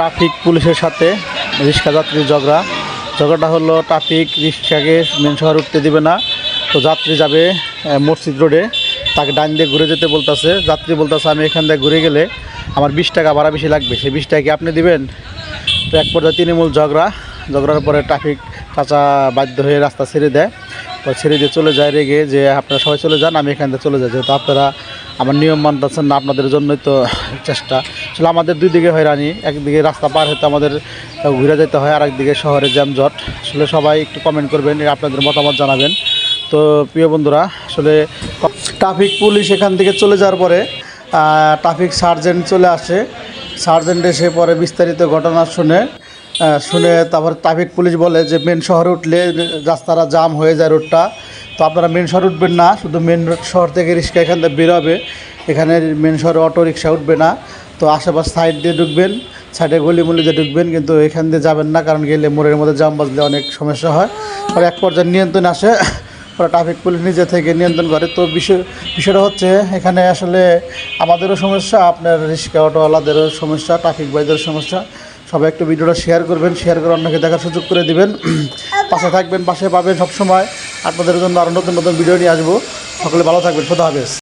Traffic পুলিশের সাথে রিক্সা যাত্রীর ঝগড়া। ঝগড়াটা হলো ট্রাফিক রিক্সাকে মেন শহর উঠতে দিবে না। তো যাত্রী যাবে মসজিদ রোডে। তাকে ডান দিয়ে ঘুরে যেতে বলতেছে। যাত্রী বলতেছে, আমি এখান দিয়ে ঘুরে গেলে আমার বিশ টাকা ভাড়া বেশি লাগবে। সেই বিশ টাকা কি আপনি দিবেন? তো এক পর্যায়ে তৃণমূল ঝগড়া। ঝগড়ার পরে ট্রাফিক চাচা বাধ্য হয়ে রাস্তা ছেড়ে দেয়। তো ছেড়ে দিয়ে চলে যায় রেগে যে আপনারা সবাই চলে যান, আমি এখান থেকে চলে যাই। যেহেতু আপনারা আমার নিয়ম মানতেছেন না, আপনাদের জন্যই তো চেষ্টা। আসলে আমাদের দুই দিকে হয়রানি, একদিকে রাস্তা পার হতে আমাদের ঘুরে যেতে হয় আর একদিকে শহরে জ্যামজট আসলে সবাই একটু কমেন্ট করবেন আপনাদের মতামত জানাবেন। তো প্রিয় বন্ধুরা, আসলে ট্রাফিক পুলিশ এখান থেকে চলে যাওয়ার পরে ট্রাফিক সার্জেন্ট চলে আসে। সার্জেন্ট এসে পরে বিস্তারিত ঘটনা শুনে শুনে তারপর ট্রাফিক পুলিশ বলে যে, মেন শহরে উঠলে রাস্তাটা জাম হয়ে যায় রোডটা তো আপনারা মেন শহর উঠবেন না, শুধু মেন রোড শহর থেকে রিক্সা এখান থেকে বেরোবে। এখানে মেন শহরে অটো রিক্সা উঠবে না। তো আশেপাশ সাইড দিয়ে ঢুকবেন সাইডে গলি মলি দিয়ে ঢুকবেন, কিন্তু এখান দিয়ে যাবেন না, কারণ গেলে মোড়ের মধ্যে জাম বাজলে অনেক সমস্যা হয়। পরে এক পর্যায়ে নিয়ন্ত্রণ আসে, পরে ট্রাফিক পুলিশ নিজে থেকে নিয়ন্ত্রণ করে। তো বিষয়, বিষয়টা হচ্ছে, এখানে আসলে আমাদেরও সমস্যা, আপনার রিক্সা অটোওয়ালাদেরও সমস্যা ট্রাফিক বাইদেরও সমস্যা। সবাই একটু ভিডিওটা শেয়ার করবেন শেয়ার করে অন্যকে দেখার সুযোগ করে দিবেন। পাশে থাকবেন পাশে পাবেন সবসময়। আপনাদের জন্য আরও নতুন নতুন ভিডিও নিয়ে আসব। সকলে ভালো থাকবেন। খোদা হাফেজ।